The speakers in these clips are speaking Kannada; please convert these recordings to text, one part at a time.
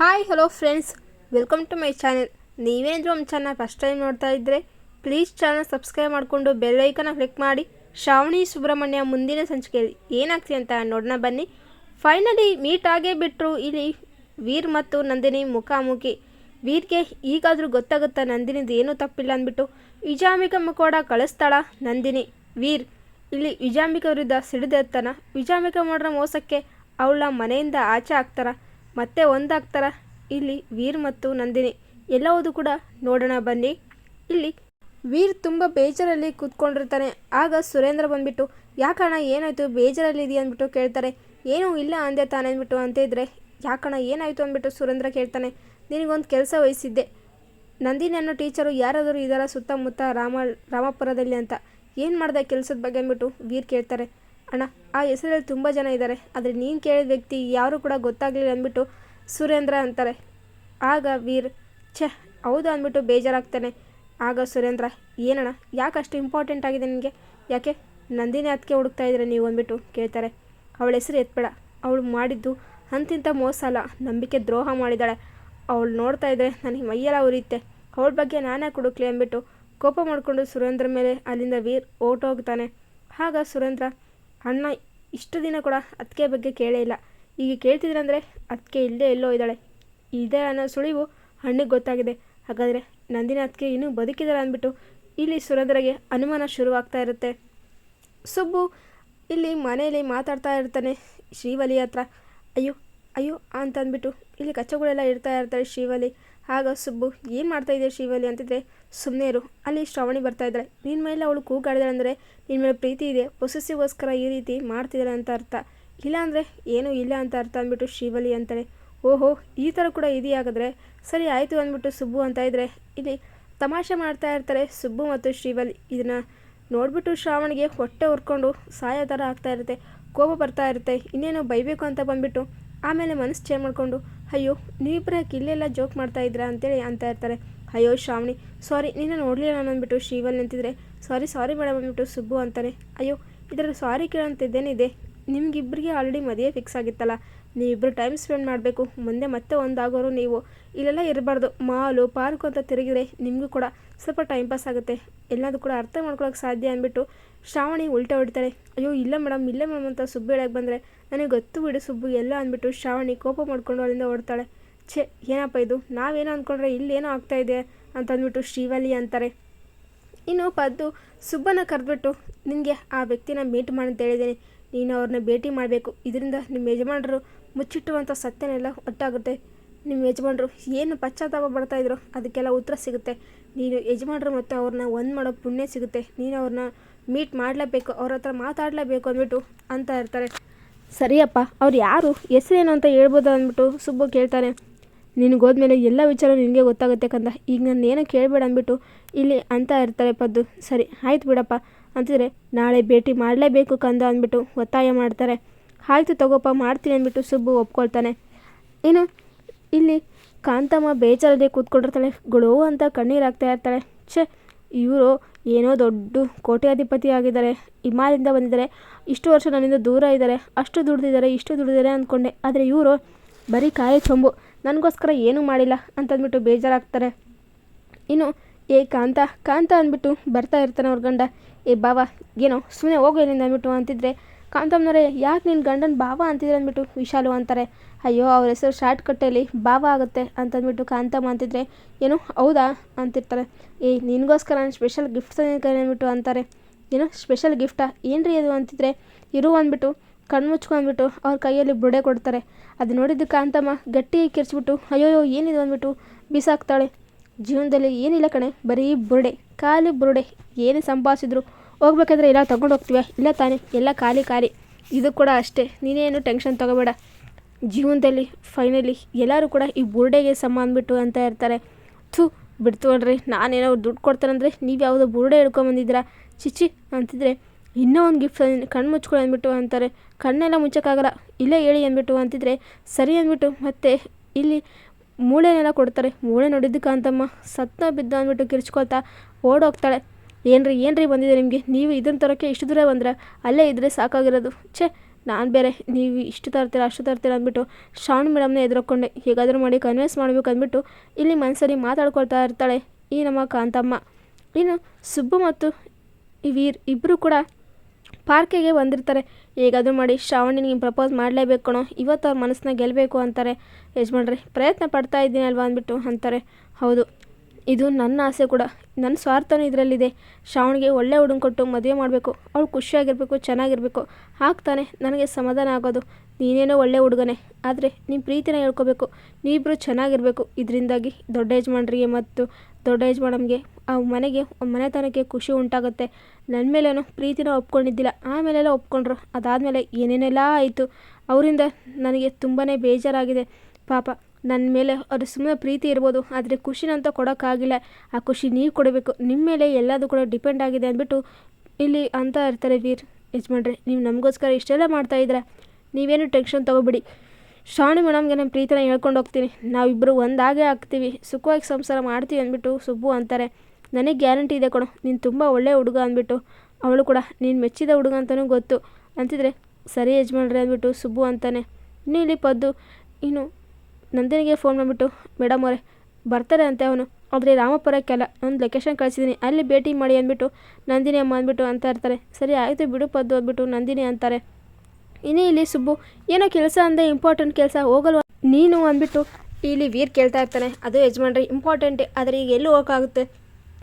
Hi hello friends welcome to my channel ನೀವೇನಾದರೂ ನಮ್ಮ ಚಾನಲ್ ಫಸ್ಟ್ ಟೈಮ್ ನೋಡ್ತಾ ಇದ್ದರೆ ಪ್ಲೀಸ್ ಚಾನಲ್ ಸಬ್ಸ್ಕ್ರೈಬ್ ಮಾಡಿಕೊಂಡು ಬೆಲ್ ಐಕನ್ನ ಕ್ಲಿಕ್ ಮಾಡಿ. ಶ್ರಾವಣಿ ಸುಬ್ರಹ್ಮಣ್ಯ ಮುಂದಿನ ಸಂಚಿಕೆಯಲ್ಲಿ ಏನಾಗ್ತಿದೆ ಅಂತ ನೋಡೋಣ ಬನ್ನಿ. ಫೈನಲಿ ಮೀಟ್ ಆಗೇ ಬಿಟ್ಟರು ಇಲ್ಲಿ ವೀರ್ ಮತ್ತು ನಂದಿನಿ ಮುಖಾಮುಖಿ. ವೀರ್ಗೆ ಈಗಾದರೂ ಗೊತ್ತಾಗುತ್ತಾ ನಂದಿನಿದು ಏನೂ ತಪ್ಪಿಲ್ಲ ಅಂದ್ಬಿಟ್ಟು ವಿಜಾಂಬಿಕ ಕೂಡ ಕಳಿಸ್ತಾಳ ನಂದಿನಿ. ವೀರ್, ಇಲ್ಲಿ ವಿಜಾಂಬಿಕ ವಿರುದ್ಧ ಸಿಡಿದೆತ್ತನ. ವಿಜಾಂಬಿಕ ಮಾಡ್ರ ಮೋಸಕ್ಕೆ ಅವಳ ಮನೆಯಿಂದ ಆಚೆ ಹಾಕ್ತಾರ ಮತ್ತೆ ಒಂದಾಗ್ತಾರ? ಇಲ್ಲಿ ವೀರ್ ಮತ್ತು ನಂದಿನಿ. ಎಲ್ಲವುದು ಕೂಡ ನೋಡೋಣ ಬನ್ನಿ. ಇಲ್ಲಿ ವೀರ್ ತುಂಬ ಬೇಜಾರಲ್ಲಿ ಕೂತ್ಕೊಂಡಿರ್ತಾನೆ. ಆಗ ಸುರೇಂದ್ರ ಬಂದ್ಬಿಟ್ಟು ಯಾಕಣ ಏನಾಯಿತು? ಬೇಜಾರಲ್ಲಿ ಇದೆಯಾ ಅಂದ್ಬಿಟ್ಟು ಕೇಳ್ತಾರೆ. ಏನೂ ಇಲ್ಲ ಅಂದೆ ತಾನೆ, ಅಂದ್ಬಿಟ್ಟು ಅಂತ ಇದ್ರೆ ಯಾಕಣ್ಣ ಏನಾಯಿತು? ಅಂದ್ಬಿಟ್ಟು ಸುರೇಂದ್ರ ಕೇಳ್ತಾನೆ. ನಿನಗೊಂದು ಕೆಲಸ ವಹಿಸಿದ್ದೆ. ನಂದಿನಿ ಅನ್ನೋ ಟೀಚರು ಯಾರಾದರೂ ಇದರ ಸುತ್ತಮುತ್ತ ರಾಮ ರಾಮಪುರದಲ್ಲಿ ಅಂತ? ಏನು ಮಾಡಿದೆ ಕೆಲಸದ ಬಗ್ಗೆ? ಅಂದ್ಬಿಟ್ಟು ವೀರ್ ಕೇಳ್ತಾರೆ. ಅಣ್ಣ, ಆ ಹೆಸರಲ್ಲಿ ತುಂಬ ಜನ ಇದ್ದಾರೆ. ಆದರೆ ನೀನು ಕೇಳಿದ ವ್ಯಕ್ತಿ ಯಾರು ಕೂಡ ಗೊತ್ತಾಗಲಿಲ್ಲ ಅಂದ್ಬಿಟ್ಟು ಸುರೇಂದ್ರ ಅಂತಾರೆ. ಆಗ ವೀರ್, ಛೆ, ಹೌದು ಅಂದ್ಬಿಟ್ಟು ಬೇಜಾರಾಗ್ತಾನೆ. ಆಗ ಸುರೇಂದ್ರ, ಏನಣ್ಣ, ಯಾಕೆ ಅಷ್ಟು ಇಂಪಾರ್ಟೆಂಟ್ ಆಗಿದೆ ನಿನಗೆ? ಯಾಕೆ? ನಂದಿನಿ ಅದಕ್ಕೆ ಹುಡುಕ್ತಾ ಇದ್ರೆ ನೀವು ಅಂದ್ಬಿಟ್ಟು ಕೇಳ್ತಾರೆ. ಅವಳ ಹೆಸರು ಎತ್ಬೇಡ. ಅವಳು ಮಾಡಿದ್ದು ಅಂತಿಂತ ಮೋಸ ಅಲ್ಲ. ನಂಬಿಕೆ ದ್ರೋಹ ಮಾಡಿದ್ದಾಳೆ. ಅವಳು ನೋಡ್ತಾ ಇದ್ದರೆ ನನಗೆ ಮೈಯೆಲ್ಲ ಉರಿಯುತ್ತೆ. ಅವಳ ಬಗ್ಗೆ ನಾನೇ ಕೊಡುಕ್ಲಿ ಅಂದ್ಬಿಟ್ಟು ಕೋಪ ಮಾಡಿಕೊಂಡು ಸುರೇಂದ್ರ ಮೇಲೆ ಅಲ್ಲಿಂದ ವೀರ್ ಓಟೋಗ್ತಾನೆ ಆಗ ಸುರೇಂದ್ರ ಅಣ್ಣ ಇಷ್ಟು ದಿನ ಕೂಡ ಅದಕ್ಕೆ ಬಗ್ಗೆ ಕೇಳೇ ಇಲ್ಲ. ಈಗ ಕೇಳ್ತಿದ್ರಂದರೆ ಅದಕ್ಕೆ ಇಲ್ಲದೆ ಎಲ್ಲೋ ಇದ್ದಾಳೆ. ಇದೆ ಅನ್ನೋ ಸುಳಿವು ಹಣ್ಣಿಗೆ ಗೊತ್ತಾಗಿದೆ. ಹಾಗಾದರೆ ನಂದಿನ ಅದಕ್ಕೆ ಇನ್ನೂ ಬದುಕಿದಾರೆ ಅಂದ್ಬಿಟ್ಟು ಇಲ್ಲಿ ಸುರೇಂದ್ರಗೆ ಅನುಮಾನ ಶುರುವಾಗ್ತಾ ಇರುತ್ತೆ. ಸುಬ್ಬು ಇಲ್ಲಿ ಮನೆಯಲ್ಲಿ ಮಾತಾಡ್ತಾ ಇರ್ತಾನೆ ಶ್ರೀವಲಿ ಹತ್ರ. ಅಯ್ಯೋ ಅಯ್ಯೋ ಅಂತ ಅಂದ್ಬಿಟ್ಟು ಇಲ್ಲಿ ಕಚ್ಚಗಳೆಲ್ಲ ಇರ್ತಾ ಇರ್ತಾರೆ ಶ್ರೀವಲಿ. ಆಗ ಸುಬ್ಬು, ಏನು ಮಾಡ್ತಾ ಇದೆ ಶ್ರೀವಲಿ? ಅಂತಿದ್ರೆ ಸುಮ್ಮನೆ ಇರು. ಅಲ್ಲಿ ಶ್ರವಣಿ ಬರ್ತಾ ಇದ್ದಾಳೆ. ನಿನ್ನ ಮೇಲೆ ಅವಳು ಕೂಗಾಡಿದಾಳೆ ಅಂದರೆ ನಿನ್ನ ಮೇಲೆ ಪ್ರೀತಿ ಇದೆ. ಪೊಸೆಸಿಗೋಸ್ಕರ ಈ ರೀತಿ ಮಾಡ್ತಿದ್ದಾಳೆ ಅಂತ ಅರ್ಥ. ಇಲ್ಲ ಅಂದರೆ ಏನೂ ಇಲ್ಲ ಅಂತ ಅರ್ಥ ಅಂದ್ಬಿಟ್ಟು ಶಿವಲಿ ಅಂತಾಳೆ. ಓಹೋ, ಈ ಥರ ಕೂಡ ಇದೆಯಾಗಿದ್ರೆ? ಸರಿ, ಆಯಿತು ಅಂದ್ಬಿಟ್ಟು ಸುಬ್ಬು ಅಂತ ಇದ್ದರೆ ಇಲ್ಲಿ ತಮಾಷೆ ಮಾಡ್ತಾ ಇರ್ತಾರೆ ಸುಬ್ಬು ಮತ್ತು ಶ್ರೀವಲಿ ಇದನ್ನು ನೋಡ್ಬಿಟ್ಟು ಶ್ರಾವಣಿಗೆ ಹೊಟ್ಟೆ ಹುರ್ಕೊಂಡು ಸಾಯೋ ಥರ ಆಗ್ತಾ ಇರುತ್ತೆ. ಕೋಪ ಬರ್ತಾ ಇರುತ್ತೆ. ಇನ್ನೇನೋ ಬೈಬೇಕು ಅಂತ ಬಂದ್ಬಿಟ್ಟು ಆಮೇಲೆ ಮನಸ್ಸು ಚೇಂಜ್ ಮಾಡಿಕೊಂಡು, ಅಯ್ಯೋ ನೀವಿಬ್ಬರ ಇಲ್ಲೆಲ್ಲ ಜೋಕ್ ಮಾಡ್ತಾ ಇದ್ದೀರಾ? ಅಂತೇಳಿ ಅಂತ ಇರ್ತಾರೆ. ಅಯ್ಯೋ ಶ್ರಾವಣಿ ಸಾರಿ ನಿನ್ನ ನೋಡಲಿಲ್ಲ ನಾನು ಅಂದ್ಬಿಟ್ಟು ಶಿವಲ್ ನಿಂತಿದ್ರೆ. ಸಾರಿ ಸಾರಿ ಮೇಡಮ್ ಅಂದ್ಬಿಟ್ಟು ಸುಬ್ಬು ಅಂತಾನೆ. ಅಯ್ಯೋ, ಇದರಲ್ಲಿ ಸಾರಿ ಕೇಳೋಂಥದ್ದೇನಿದೆ ನಿಮ್ಗಿಬ್ಬರಿಗೆ ಆಲ್ರೆಡಿ ಮದುವೆ ಫಿಕ್ಸ್ ಆಗಿತ್ತಲ್ಲ? ನೀವಿಬ್ಬರು ಟೈಮ್ ಸ್ಪೆಂಡ್ ಮಾಡಬೇಕು. ಮುಂದೆ ಮತ್ತೆ ಒಂದಾಗೋರು ನೀವು. ಇಲ್ಲೆಲ್ಲ ಇರಬಾರ್ದು. ಮಾಲು, ಪಾರ್ಕು ಅಂತ ತಿರುಗಿದ್ರೆ ನಿಮಗೂ ಕೂಡ ಸ್ವಲ್ಪ ಟೈಮ್ ಪಾಸ್ ಆಗುತ್ತೆ. ಎಲ್ಲದೂ ಕೂಡ ಅರ್ಥ ಮಾಡ್ಕೊಳಕ್ಕೆ ಸಾಧ್ಯ ಅಂದ್ಬಿಟ್ಟು ಶ್ರಾವಣಿ ಉಲ್ಟಾ ಹೊಡಿತಾಳೆ. ಅಯ್ಯೋ, ಇಲ್ಲ ಮೇಡಮ್ ಇಲ್ಲೇ ಮೇಡಮ್ ಅಂತ ಸುಬ್ಬು ಹೇಳಕ್ಕೆ ಬಂದರೆ ನನಗೆ ಗೊತ್ತು ಬಿಡು ಸುಬ್ಬು, ಎಲ್ಲ ಅಂದ್ಬಿಟ್ಟು ಶ್ರಾವಣಿ ಕೋಪ ಮಾಡ್ಕೊಂಡು ಅಲ್ಲಿಂದ ಓಡ್ತಾಳೆ. ಛೇ, ಏನಪ್ಪ ಇದು? ನಾವೇನು ಅಂದ್ಕೊಂಡ್ರೆ ಇಲ್ಲೇನೋ ಆಗ್ತಾ ಇದೆ ಅಂತ ಅಂದ್ಬಿಟ್ಟು ಶ್ರೀವಲಿ ಅಂತಾರೆ. ಇನ್ನು ಪದ್ದು ಸುಬ್ಬನ ಕರೆದ್ಬಿಟ್ಟು, ನಿನಗೆ ಆ ವ್ಯಕ್ತಿನ ಮೀಟ್ ಮಾಡಿ ಹೇಳಿದ್ದೀನಿ. ನೀನು ಅವ್ರನ್ನ ಭೇಟಿ ಮಾಡಬೇಕು. ಇದರಿಂದ ನಿಮ್ಮ ಯಜಮಾನರು ಮುಚ್ಚಿಟ್ಟುವಂಥ ಸತ್ಯನೆಲ್ಲ ಒಟ್ಟಾಗುತ್ತೆ. ನಿಮ್ಮ ಯಜಮಾನರು ಏನು ಪಶ್ಚಾತ್ತಾಪ ಬರ್ತಾಯಿದ್ರು ಅದಕ್ಕೆಲ್ಲ ಉತ್ತರ ಸಿಗುತ್ತೆ. ನೀನು ಯಜಮಾನರು ಮತ್ತು ಅವ್ರನ್ನ ಒಂದು ಮಾಡೋ ಪುಣ್ಯ ಸಿಗುತ್ತೆ. ನೀನು ಅವ್ರನ್ನ ಮೀಟ್ ಮಾಡಲೇಬೇಕು, ಅವ್ರ ಹತ್ರ ಮಾತಾಡಲೇಬೇಕು ಅಂದ್ಬಿಟ್ಟು ಅಂತ ಇರ್ತಾರೆ. ಸರಿಯಪ್ಪ, ಅವ್ರು ಯಾರು? ಹೆಸರೇನು ಅಂತ ಹೇಳ್ಬೋದು ಅಂದ್ಬಿಟ್ಟು ಸುಬ್ಬು ಕೇಳ್ತಾನೆ. ನಿನಗೆ ಹೋದ್ಮೇಲೆ ಎಲ್ಲ ವಿಚಾರ ನಿನಗೆ ಗೊತ್ತಾಗುತ್ತೆ ಕಂದ. ಈಗ ನಾನು ಏನೋ ಕೇಳಬೇಡ ಅಂದ್ಬಿಟ್ಟು ಇಲ್ಲಿ ಅಂತ ಇರ್ತಾರೆ ಪದ್ದು. ಸರಿ, ಆಯ್ತು ಬಿಡಪ್ಪ. ಅಂತಿದ್ರೆ ನಾಳೆ ಭೇಟಿ ಮಾಡಲೇಬೇಕು ಕಂದ ಅಂದ್ಬಿಟ್ಟು ಒತ್ತಾಯ ಮಾಡ್ತಾರೆ. ಆಯಿತು ತಗೋಪ್ಪ, ಮಾಡ್ತೀನಿ ಅಂದ್ಬಿಟ್ಟು ಸುಬ್ಬು ಒಪ್ಕೊಳ್ತಾನೆ. ಇನ್ನು ಇಲ್ಲಿ ಕಾಂತಮ್ಮ ಬೇಜಾರದೆ ಕೂತ್ಕೊಂಡಿರ್ತಾಳೆ. ಗುಳೋ ಅಂತ ಕಣ್ಣೀರು ಹಾಕ್ತಾ ಇರ್ತಾಳೆ. ಛೇ, ಇವರು ಏನೋ ದೊಡ್ಡ ಕೋಟ್ಯಾಧಿಪತಿ ಆಗಿದ್ದಾರೆ. ಹಿಮಾಲಯದಿಂದ ಬಂದಿದ್ದಾರೆ. ಇಷ್ಟು ವರ್ಷ ನನ್ನಿಂದ ದೂರ ಇದ್ದಾರೆ. ಅಷ್ಟು ದುಡ್ದಿದ್ದಾರೆ, ಇಷ್ಟು ದುಡ್ದಿದ್ದಾರೆ ಅಂದ್ಕೊಂಡೆ. ಆದರೆ ಇವರು ಬರೀ ಕಾಯಿ ಚೊಂಬು. ನನಗೋಸ್ಕರ ಏನೂ ಮಾಡಿಲ್ಲ ಅಂತಂದ್ಬಿಟ್ಟು ಬೇಜಾರಾಗ್ತಾರೆ. ಇನ್ನು, ಏ ಕಾಂತ ಕಾಂತ ಅಂದ್ಬಿಟ್ಟು ಬರ್ತಾ ಇರ್ತಾನೆ ಅವ್ರ ಗಂಡ. ಏ ಬಾವ ಏನೋ ಸುಮ್ಮನೆ ಹೋಗೋ ಇಲ್ಲಿಂದ ಅಂದ್ಬಿಟ್ಟು ಅಂತಿದ್ರೆ. ಕಾಂತಮ್ಮನವರೇ, ಯಾಕೆ ನಿನ್ನ ಗಂಡನ ಬಾವ ಅಂತಿದ್ರೆ ಅಂದ್ಬಿಟ್ಟು ವಿಶಾಲು ಅಂತಾರೆ. ಅಯ್ಯೋ, ಅವ್ರ ಹೆಸರು ಶಾರ್ಟ್ ಕಟ್ಟಲ್ಲಿ ಬಾವ ಆಗುತ್ತೆ ಅಂತಂದ್ಬಿಟ್ಟು ಕಾಂತಮ್ಮ ಅಂತಿದ್ರೆ. ಏನು, ಹೌದಾ ಅಂತಿರ್ತಾರೆ. ಏ, ನಿನಗೋಸ್ಕರ ನಾನು ಸ್ಪೆಷಲ್ ಗಿಫ್ಟ್ ತಂದಿದ್ದೀನಿ ಅಂದ್ಬಿಟ್ಟು ಅಂತಾರೆ. ಏನೋ, ಸ್ಪೆಷಲ್ ಗಿಫ್ಟಾ? ಏನು ರೀ ಅದು ಅಂತಿದ್ರೆ? ಇರು ಅಂದ್ಬಿಟ್ಟು ಕಣ್ಣು ಮುಚ್ಕೊಂಡ್ಬಿಟ್ಟು ಅವ್ರ ಕೈಯಲ್ಲಿ ಬುರುಡೆ ಕೊಡ್ತಾರೆ. ಅದು ನೋಡಿದ್ದು ಕಾಂತಮ್ಮ ಗಟ್ಟಿ ಕಿರ್ಚ್ಬಿಟ್ಟು ಅಯ್ಯೋ ಏನಿದು? ಅಂದ್ಬಿಟ್ಟು ಬಿಸಾಕ್ತಾಳೆ. ಜೀವನದಲ್ಲಿ ಏನಿಲ್ಲ ಕಣೆ, ಬರೀ ಬುರುಡೆ ಖಾಲಿ ಬುರುಡೆ ಏನೇ ಸಂಪಾದಿಸಿದ್ರು ಹೋಗ್ಬೇಕಾದ್ರೆ ಎಲ್ಲ ತೊಗೊಂಡು ಹೋಗ್ತೀವಿ ಇಲ್ಲ ತಾನೇ, ಎಲ್ಲ ಖಾಲಿ ಖಾಲಿ. ಇದು ಕೂಡ ಅಷ್ಟೇ, ನೀನೇನು ಟೆನ್ಷನ್ ತೊಗೋಬೇಡ. ಜೀವನದಲ್ಲಿ ಫೈನಲಿ ಎಲ್ಲರೂ ಕೂಡ ಈ ಬುರುಡೆಗೆ ಸಮ ಅಂದ್ಬಿಟ್ಟು ಅಂತ ಇರ್ತಾರೆ. ಥೂ, ಬಿಡ್ತು ನೋಡ್ರಿ ನಾನೇನೋ ದುಡ್ಡು ಕೊಡ್ತಾರಂದರೆ ನೀವು ಯಾವುದೋ ಬುರುಡೆ ಹಿಡ್ಕೊಂಬಂದಿದ್ದೀರಾ ಚಿಚಿ ಅಂತಿದ್ರೆ ಇನ್ನೂ ಒಂದು ಗಿಫ್ಟ್ ಕಣ್ಣು ಮುಚ್ಕೊಳ್ಳಿ ಅಂದ್ಬಿಟ್ಟು ಅಂತಾರೆ. ಕಣ್ಣೆಲ್ಲ ಮುಚ್ಚೋಕ್ಕಾಗಲ್ಲ. ಇಲ್ಲೇ ಹೇಳಿ ಅಂದ್ಬಿಟ್ಟು ಅಂತಿದ್ರೆ, ಸರಿ ಅಂದ್ಬಿಟ್ಟು ಮತ್ತೆ ಇಲ್ಲಿ ಮೂಳೆನೆಲ್ಲ ಕೊಡ್ತಾರೆ. ಮೂಳೆ ನೋಡಿದ್ದು ಅಂತಮ್ಮ ಸತ್ತ ಬಿದ್ದ ಅಂದ್ಬಿಟ್ಟು ಕಿರ್ಚ್ಕೊಳ್ತಾ ಓಡೋಗ್ತಾಳೆ. ಏನ್ರಿ ಏನ್ರಿ ಬಂದಿದೆ ನಿಮಗೆ? ನೀವು ಇದನ್ನು ತರೋಕ್ಕೆ ಇಷ್ಟು ದೂರ ಬಂದ್ರೆ? ಅಲ್ಲೇ ಇದ್ದರೆ ಸಾಕಾಗಿರೋದು. ಛೇ, ನಾನು ಬೇರೆ. ನೀವು ಇಷ್ಟು ತರ್ತೀರ, ಅಷ್ಟು ತರ್ತೀರ ಅಂದ್ಬಿಟ್ಟು ಶ್ರಾವಣ ಮೇಡಮ್ನ ಎದುರುಕೊಂಡೆ ಹೇಗಾದರೂ ಮಾಡಿ ಕನ್ವಿನ್ಸ್ ಮಾಡಬೇಕು ಅಂದ್ಬಿಟ್ಟು ಇಲ್ಲಿ ಮನಸ್ಸಲ್ಲಿ ಮಾತಾಡ್ಕೊಳ್ತಾ ಇರ್ತಾಳೆ ಈ ನಮ್ಮ ಕಾಂತಮ್ಮ. ಇನ್ನು ಸುಬ್ಬು ಮತ್ತು ವೀರ್ ಇಬ್ಬರು ಕೂಡ ಪಾರ್ಕಿಗೆ ಬಂದಿರ್ತಾರೆ. ಹೇಗಾದರೂ ಮಾಡಿ ಶ್ರಾವಣಿನಿಗೆ ಪ್ರಪೋಸ್ ಮಾಡಲೇಬೇಕು ಕಣೋ. ಇವತ್ತು ಅವ್ರ ಮನಸ್ಸನ್ನ ಗೆಲ್ಲಬೇಕು ಅಂತಾರೆ. ಯಜಮಾನ್ರಿ, ಪ್ರಯತ್ನ ಪಡ್ತಾ ಇದ್ದೀನಿ ಅಲ್ವಾ ಅಂದ್ಬಿಟ್ಟು ಅಂತಾರೆ. ಹೌದು, ಇದು ನನ್ನ ಆಸೆ ಕೂಡ. ನನ್ನ ಸ್ವಾರ್ಥನೂ ಇದರಲ್ಲಿದೆ. ಶ್ರಾವಣಿಗೆ ಒಳ್ಳೆ ಹುಡುಗ ಕೊಟ್ಟು ಮದುವೆ ಮಾಡಬೇಕು. ಅವಳು ಖುಷಿಯಾಗಿರಬೇಕು, ಚೆನ್ನಾಗಿರಬೇಕು. ಹಾಕ್ತಾನೆ ನನಗೆ ಸಮಾಧಾನ ಆಗೋದು. ನೀನೇನೋ ಒಳ್ಳೆ ಹುಡುಗನೇ, ಆದರೆ ನಿಮ್ಮ ಪ್ರೀತಿನ ಹೇಳ್ಕೊಬೇಕು. ನೀವಿಬ್ಬರು ಚೆನ್ನಾಗಿರಬೇಕು. ಇದರಿಂದಾಗಿ ದೊಡ್ಡ ಯಜಮಾನ್ರಿಗೆ ಮತ್ತು ದೊಡ್ಡ ಯಜಮಾನಮ್ಗೆ ಆ ಮನೆಗೆ ಮನೆತನಕ್ಕೆ ಖುಷಿ ಉಂಟಾಗುತ್ತೆ. ನನ್ನ ಮೇಲೇನು ಪ್ರೀತಿನ ಒಪ್ಕೊಂಡಿದ್ದಿಲ್ಲ. ಆಮೇಲೆಲ್ಲ ಒಪ್ಕೊಂಡ್ರು. ಅದಾದಮೇಲೆ ಏನೇನೆಲ್ಲ ಆಯಿತು. ಅವರಿಂದ ನನಗೆ ತುಂಬಾ ಬೇಜಾರಾಗಿದೆ. ಪಾಪ ನನ್ನ ಮೇಲೆ ಅದು ಸುಮ್ಮನೆ ಪ್ರೀತಿ ಇರ್ಬೋದು, ಆದರೆ ಖುಷಿನಂತ ಕೊಡೋಕ್ಕಾಗಿಲ್ಲ. ಆ ಖುಷಿ ನೀವು ಕೊಡಬೇಕು. ನಿಮ್ಮ ಮೇಲೆ ಎಲ್ಲದೂ ಕೂಡ ಡಿಪೆಂಡ್ ಆಗಿದೆ ಅಂದ್ಬಿಟ್ಟು ಇಲ್ಲಿ ಅಂತ ಇರ್ತಾರೆ ವೀರ್. ಯಜಮಾನ್ರೆ, ನೀವು ನಮಗೋಸ್ಕರ ಇಷ್ಟೆಲ್ಲ ಮಾಡ್ತಾಯಿದ್ರೆ ನೀವೇನು ಟೆನ್ಷನ್ ತೊಗೋಬಿಡಿ. ಶ್ರಾವಣಿ ಮೇಡಮ್ಗೆ ನಮ್ಮ ಪ್ರೀತಿನ ಹೇಳ್ಕೊಂಡು ಹೋಗ್ತೀನಿ. ನಾವಿಬ್ಬರು ಒಂದಾಗೇ ಆಗ್ತೀವಿ. ಸುಖವಾಗಿ ಸಂಸಾರ ಮಾಡ್ತೀವಿ ಅಂದ್ಬಿಟ್ಟು ಸುಬ್ಬು ಅಂತಾರೆ. ನನಗೆ ಗ್ಯಾರಂಟಿ ಇದೆ ಕೊಡು. ನೀನು ತುಂಬ ಒಳ್ಳೆಯ ಹುಡುಗ ಅಂದ್ಬಿಟ್ಟು. ಅವಳು ಕೂಡ ನೀನು ಮೆಚ್ಚಿದ ಹುಡುಗ ಅಂತಲೂ ಗೊತ್ತು. ಅಂತಿದ್ರೆ, ಸರಿ ಯಜಮಾನ್ರೆ ಅಂದ್ಬಿಟ್ಟು ಸುಬ್ಬು ಅಂತಾನೆ. ಇನ್ನು ಇಲ್ಲಿ ಪದ್ದು, ಇನ್ನು ನಂದಿನಿಗೆ ಫೋನ್ ಮಾಡಿಬಿಟ್ಟು ಮೇಡಮ್ ಅವರೇ, ಬರ್ತಾರೆ ಅಂತೆ ಅವನು. ಆದರೆ ರಾಮಪುರಕ್ಕೆಲ್ಲ ಒಂದು ಲೊಕೇಶನ್ ಕಳಿಸಿದ್ದೀನಿ ಅಲ್ಲಿ ಭೇಟಿ ಮಾಡಿ ಅಂದ್ಬಿಟ್ಟು, ನಂದಿನಿ ಅಮ್ಮ ಅಂದ್ಬಿಟ್ಟು ಅಂತ ಇರ್ತಾರೆ. ಸರಿ, ಆಯಿತು ಬಿಡು ಪದ್ದು ಅಂದ್ಬಿಟ್ಟು ನಂದಿನಿ ಅಂತಾರೆ. ಇನ್ನೇ ಇಲ್ಲಿ ಸುಬ್ಬು, ಏನೋ ಕೆಲಸ ಅಂದರೆ ಇಂಪಾರ್ಟೆಂಟ್ ಕೆಲಸ, ಹೋಗಲ್ವ? ನೀನು ಅಂದ್ಬಿಟ್ಟು ಇಲ್ಲಿ ವೀರ್ ಕೇಳ್ತಾ ಇರ್ತಾನೆ. ಅದು ಯಜಮಾನ್ರಿ ಇಂಪಾರ್ಟೆಂಟೇ ಆದರೆ ಈಗ ಎಲ್ಲೂ ಹೋಗೋಕ್ಕಾಗುತ್ತೆ?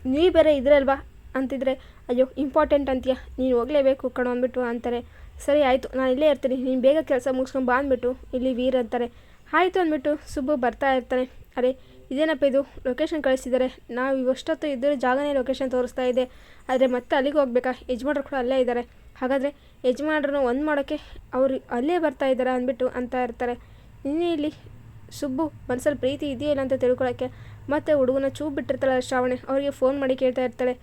ನೀ ಬೇರೆ ಇದ್ರಲ್ವಾ? ಅಂತಿದ್ರೆ, ಅಯ್ಯೋ ಇಂಪಾರ್ಟೆಂಟ್ ಅಂತೀಯ. ನೀನು ಹೋಗಲೇಬೇಕು ಕಣೋ ಅಂದ್ಬಿಟ್ಟು ಅಂತಾರೆ. ಸರಿ, ಆಯಿತು, ನಾನು ಇಲ್ಲೇ ಇರ್ತೀನಿ. ನೀನು ಬೇಗ ಕೆಲಸ ಮುಗಿಸ್ಕೊಂಡು ಬಾ ಅಂದ್ಬಿಟ್ಟು ಇಲ್ಲಿ ವೀರ್ ಅಂತಾರೆ. ಆಯಿತು ಅಂದ್ಬಿಟ್ಟು ಸುಬ್ಬು ಬರ್ತಾ ಇರ್ತಾನೆ. ಅರೆ, ಇದೇನಪ್ಪ ಇದು? ಲೊಕೇಶನ್ ಕಳಿಸಿದ್ದಾರೆ ನಾವು ಇವಷ್ಟೊತ್ತು ಇದ್ದರೆ ಜಾಗನೇ ಲೊಕೇಶನ್ ತೋರಿಸ್ತಾ ಇದೆ. ಆದರೆ ಮತ್ತೆ ಅಲ್ಲಿಗೆ ಹೋಗ್ಬೇಕಾ? ಯಜಮಾನ್ರು ಕೂಡ ಅಲ್ಲೇ ಇದ್ದಾರೆ ಹಾಗಾದರೆ ಯಜಮಾನ್ರನ್ನು ಒಂದು ಮಾಡೋಕ್ಕೆ ಅವರು ಅಲ್ಲೇ ಬರ್ತಾ ಇದ್ದಾರೆ ಅಂದ್ಬಿಟ್ಟು ಅಂತ ಇರ್ತಾರೆ. ನಿನ್ನೆ ಇಲ್ಲಿ ಸುಬ್ಬು ಮನಸ್ಸಲ್ಲಿ ಪ್ರೀತಿ ಇದೆಯೋ ಇಲ್ಲ ಅಂತ ತಿಳ್ಕೊಳ್ಳೋಕ್ಕೆ ಮತ್ತು ಹುಡುಗನ ಚೂ ಬಿಟ್ಟಿರ್ತಾಳೆ ಶ್ರಾವಣಿ. ಅವರಿಗೆ ಫೋನ್ ಮಾಡಿ ಕೇಳ್ತಾ ಇರ್ತಾಳೆ,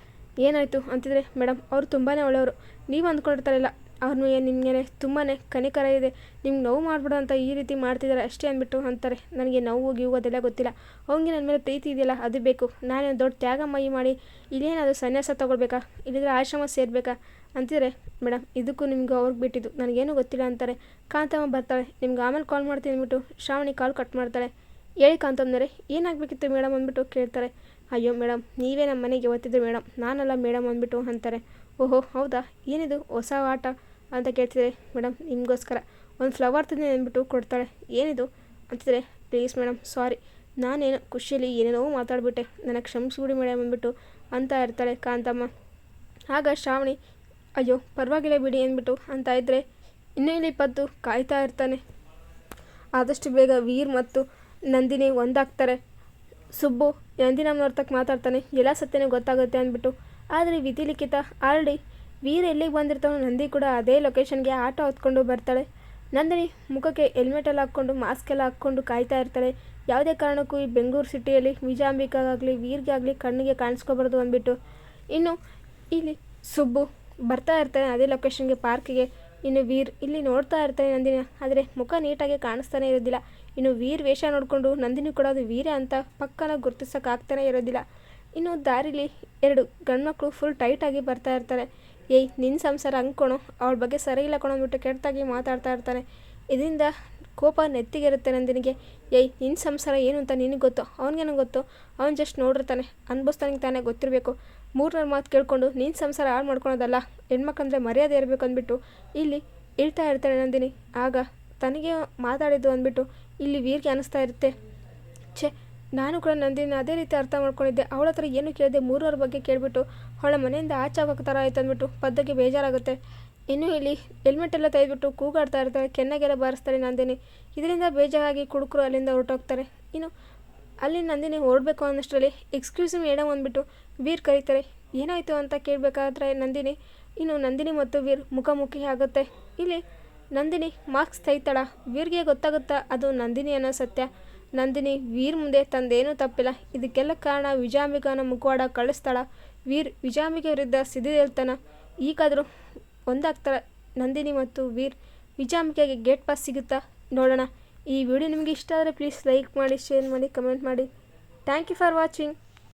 ಏನಾಯಿತು? ಅಂತಿದ್ರೆ ಮೇಡಮ್ ಅವರು ತುಂಬಾ ಒಳ್ಳೆಯವರು. ನೀವು ಅಂದ್ಕೊಂಡಿರ್ತಾರಿಲ್ಲ ಅವ್ರನ್ನು ನಿಮಗೆ ತುಂಬಾ ಕನಿಕರ ಇದೆ. ನಿಮ್ಗೆ ನೋವು ಮಾಡ್ಬಿಡು ಅಂತ ಈ ರೀತಿ ಮಾಡ್ತಿದ್ದಾರೆ ಅಷ್ಟೇ ಅಂದ್ಬಿಟ್ಟು ಅಂತಾರೆ. ನನಗೆ ನೋವು, ಗೀವು ಅದೆಲ್ಲ ಗೊತ್ತಿಲ್ಲ. ಅವನಿಗೆ ನನ್ನ ಮೇಲೆ ಪ್ರೀತಿ ಇದೆಯಲ್ಲ, ಅದು ಬೇಕು. ನಾನೇನು ದೊಡ್ಡ ತ್ಯಾಗ ಮೈ ಮಾಡಿ ಇಲ್ಲೇನಾದರೂ ಸನ್ಯಾಸ ತೊಗೊಳ್ಬೇಕಾ? ಇಲ್ಲಿದ್ರೆ ಆಶ್ರಮ ಸೇರಬೇಕಾ? ಅಂತಿದ್ರೆ ಮೇಡಮ್ ಇದಕ್ಕೂ ನಿಮ್ಗೆ ಅವ್ರಿಗೆ ಬಿಟ್ಟಿದ್ದು. ನನಗೇನು ಗೊತ್ತಿಲ್ಲ ಅಂತಾರೆ. ಕಾಂತಮ್ಮ ಬರ್ತಾಳೆ. ನಿಮ್ಗೆ ಆಮೇಲೆ ಕಾಲ್ ಮಾಡ್ತೀನಿ ಅಂದ್ಬಿಟ್ಟು ಶ್ರಾವಣಿ ಕಾಲ್ ಕಟ್ ಮಾಡ್ತಾಳೆ. ಹೇಳಿ ಕಾಂತಮ್ಮನರೆ ಏನಾಗಬೇಕಿತ್ತು ಮೇಡಮ್ ಅಂದ್ಬಿಟ್ಟು ಕೇಳ್ತಾರೆ. ಅಯ್ಯೋ ಮೇಡಮ್ ನೀವೇ ನಮ್ಮ ಮನೆಗೆ ಓದ್ತಿದ್ರು ಮೇಡಮ್ ನಾನಲ್ಲ ಮೇಡಮ್ ಅಂದ್ಬಿಟ್ಟು ಅಂತಾರೆ. ಓಹೋ, ಹೌದಾ? ಏನಿದು? ಹೊಸ ಆಟ? ಅಂತ ಕೇಳ್ತಿದ್ದಾರೆ. ಮೇಡಮ್, ನಿಮಗೋಸ್ಕರ. ಒಂದು ಫ್ಲವರ್ ತಂದೆ ಅಂದ್ಬಿಟ್ಟು ಕೊಡ್ತಾಳೆ. ಏನಿದು? ಅಂತಿದ್ರೆ ಪ್ಲೀಸ್ ಮೇಡಮ್ ಸಾರಿ ನಾನೇನು ಖುಷಿಯಲ್ಲಿ ಏನೇನೋ ಮಾತಾಡಿಬಿಟ್ಟೆ. ನನಗೆ ಕ್ಷಮಿಸ್ಬಿಡಿ ಮೇಡಮ್ ಅಂದ್ಬಿಟ್ಟು ಅಂತ ಇರ್ತಾಳೆ ಕಾಂತಮ್ಮ. ಆಗ ಶ್ರಾವಣಿ, ಅಯ್ಯೋ, ಪರವಾಗಿಲ್ಲ ಬಿಡಿ ಅಂದ್ಬಿಟ್ಟು ಅಂತ ಇದ್ದರೆ ಇನ್ನೂ ಇಲ್ಲಿ ಪದ್ದು ಕಾಯ್ತಾ ಇರ್ತಾನೆ. ಆದಷ್ಟು ಬೇಗ ವೀರ್ ಮತ್ತು ನಂದಿನಿ ಒಂದಾಗ್ತಾರೆ. ಸುಬ್ಬು ನಂದಿನಮ್ಮನವ್ರ ತಕ್ಕ ಮಾತಾಡ್ತಾನೆ. ಎಲ್ಲ ಸತ್ಯನೇ ಗೊತ್ತಾಗುತ್ತೆ ಅಂದ್ಬಿಟ್ಟು. ಆದರೆ ವಿಧಿಲಿಖಿತ ಆಲ್ರೆಡಿ ವೀರ್ ಎಲ್ಲಿಗೆ ಬಂದಿರ್ತಾನೋ ನಂದಿ ಕೂಡ ಅದೇ ಲೊಕೇಶನ್ಗೆ ಆಟೋ ಹೊತ್ಕೊಂಡು ಬರ್ತಾಳೆ. ನಂದಿನಿ ಮುಖಕ್ಕೆ ಹೆಲ್ಮೆಟೆಲ್ಲ ಹಾಕ್ಕೊಂಡು ಮಾಸ್ಕ್ ಎಲ್ಲ ಹಾಕ್ಕೊಂಡು ಕಾಯ್ತಾ ಇರ್ತಾಳೆ. ಯಾವುದೇ ಕಾರಣಕ್ಕೂ ಈ ಬೆಂಗಳೂರು ಸಿಟಿಯಲ್ಲಿ ವಿಜಾಂಬಿಕಾಗಲಿ ವೀರ್ಗೆ ಆಗಲಿ ಕಣ್ಣಿಗೆ ಕಾಣಿಸ್ಕೋಬಾರ್ದು ಅಂದ್ಬಿಟ್ಟು. ಇನ್ನು ಇಲ್ಲಿ ಸುಬ್ಬು ಬರ್ತಾ ಇರ್ತಾನೆ ಅದೇ ಲೊಕೇಶನ್ಗೆ ಪಾರ್ಕಿಗೆ ಇನ್ನು ವೀರ್ ಇಲ್ಲಿ ನೋಡ್ತಾ ಇರ್ತಾನೆ ನಂದಿನಿ, ಆದರೆ ಮುಖ ನೀಟಾಗಿ ಕಾಣಿಸ್ತಾನೆ ಇರೋದಿಲ್ಲ. ಇನ್ನು ವೀರ್ ವೇಷ ನೋಡಿಕೊಂಡು ನಂದಿನಿ ಕೂಡ ಅದು ವೀರ ಅಂತ ಪಕ್ಕನ ಗುರುತಿಸೋಕ್ಕಾಗ್ತಾನೆ ಇರೋದಿಲ್ಲ. ಇನ್ನು ದಾರಿಲಿ ಎರಡು ಗಂಡ್ಮಕ್ಳು ಫುಲ್ ಟೈಟಾಗಿ ಬರ್ತಾ ಇರ್ತಾರೆ. ಏಯ್ ನಿನ್ನ ಸಂಸಾರ ಅಂಕೋಣು ಅವಳ ಬಗ್ಗೆ ಸರಿ ಇಲ್ಲ ಕಣೋ ಅಂದ್ಬಿಟ್ಟು ಕೆಟ್ಟದಾಗಿ ಮಾತಾಡ್ತಾ ಇರ್ತಾನೆ. ಇದರಿಂದ ಕೋಪ ನೆತ್ತಿಗಿರುತ್ತೆ ನಂದಿನಿಗೆ. ಏಯ್ ನಿನ್ನ ಸಂಸಾರ ಏನು ಅಂತ ನಿನಗೆ ಗೊತ್ತು? ಅವ್ನಿಗೇನು ಗೊತ್ತು? ಅವ್ನು ಜಸ್ಟ್ ನೋಡಿರ್ತಾನೆ. ಅನ್ಭವಿಸ್ತಾನಿಗೆ ತಾನೇ ಗೊತ್ತಿರಬೇಕು. ಮೂರನೇ ಮಾತು ಕೇಳ್ಕೊಂಡು ನಿನ್ನ ಸಂಸಾರ ಹಾಳು ಮಾಡ್ಕೊಳೋದಲ್ಲ. ಹೆಣ್ಮಕ್ಕಂದ್ರೆ ಮರ್ಯಾದೆ ಇರಬೇಕು ಅಂದ್ಬಿಟ್ಟು ಇಲ್ಲಿ ಇಳ್ತಾ ಇರ್ತಾಳೆ ನಂದಿನಿ. ಆಗ ತನಗೆ ಮಾತಾಡಿದ್ದು ಅಂದ್ಬಿಟ್ಟು ಇಲ್ಲಿ ವೀರ್ಗೆ ಅನಿಸ್ತಾ ಇರುತ್ತೆ. ಛೇ, ನಾನು ಕೂಡ ನಂದಿನ ಅದೇ ರೀತಿ ಅರ್ಥ ಮಾಡ್ಕೊಂಡಿದ್ದೆ. ಅವಳ ಹತ್ರ ಏನು ಕೇಳಿದೆ ಮೂರರ ಬಗ್ಗೆ ಕೇಳಿಬಿಟ್ಟು ಅವಳ ಮನೆಯಿಂದ ಆಚೆ ಹೋಗೋಕೆ ಥರ ಆಯ್ತು ಅಂದ್ಬಿಟ್ಟು ಪದ್ದಕ್ಕೆ ಬೇಜಾರಾಗುತ್ತೆ. ಇನ್ನು ಇಲ್ಲಿ ಹೆಲ್ಮೆಟ್ ಎಲ್ಲ ತೆಗೆದ್ಬಿಟ್ಟು ಕೂಗಾಡ್ತಾ ಇರ್ತಾರೆ ಕೆನ್ನಗೆಲ್ಲ ಬಾರಿಸ್ತಾರೆ ನಂದಿನಿ. ಇದರಿಂದ ಬೇಜಾರಾಗಿ ಕುಡುಕರು ಅಲ್ಲಿಂದ ಹೊರಟೋಗ್ತಾರೆ. ಇನ್ನು ಅಲ್ಲಿ ನಂದಿನಿ ಹೊರಡಬೇಕು ಅನ್ನೋಷ್ಟರಲ್ಲಿ ಎಕ್ಸ್ಕ್ಯೂಸ್ ಮೇಡಮ್ ಅಂದ್ಬಿಟ್ಟು ವೀರ್ ಕರೀತಾರೆ. ಏನಾಯಿತು ಅಂತ ಕೇಳಬೇಕಾದ್ರೆ ನಂದಿನಿ, ಇನ್ನು ನಂದಿನಿ ಮತ್ತು ವೀರ್ ಮುಖಾಮುಖಿ ಆಗುತ್ತೆ. ಇಲ್ಲಿ ನಂದಿನಿ ಮಾರ್ಕ್ಸ್ ತೆಗಿತಾಳ. ವೀರ್ಗೆ ಗೊತ್ತಾಗುತ್ತಾ ಅದು ನಂದಿನಿ ಅನ್ನೋ ಸತ್ಯ. ನಂದಿನಿ ವೀರ್ ಮುಂದೆ ತಂದೇನೂ ತಪ್ಪಿಲ್ಲ. ಇದಕ್ಕೆಲ್ಲ ಕಾರಣ ವಿಜಾಂಬಿಕಾನ ಮುಖವಾಡ ಕಳಿಸ್ತಾಳ. ವೀರ್ ವಿಜಾಂಬಿಕೆ ವಿರುದ್ಧ ಸಿದ್ಧಿದೇಳ್ತಾನ ಈಗಾದರೂ ಒಂದಾಗ್ತಾರ ನಂದಿನಿ ಮತ್ತು ವೀರ್ ವಿಜಾಂಬಿಕೆಗೆ ಗೇಟ್ ಪಾಸ್ ಸಿಗುತ್ತಾ ನೋಡೋಣ. ಈ ವಿಡಿಯೋ ನಿಮಗೆ ಇಷ್ಟ ಆದರೆ ಪ್ಲೀಸ್ ಲೈಕ್ ಮಾಡಿ ಶೇರ್ ಮಾಡಿ ಕಮೆಂಟ್ ಮಾಡಿ. Thank you for watching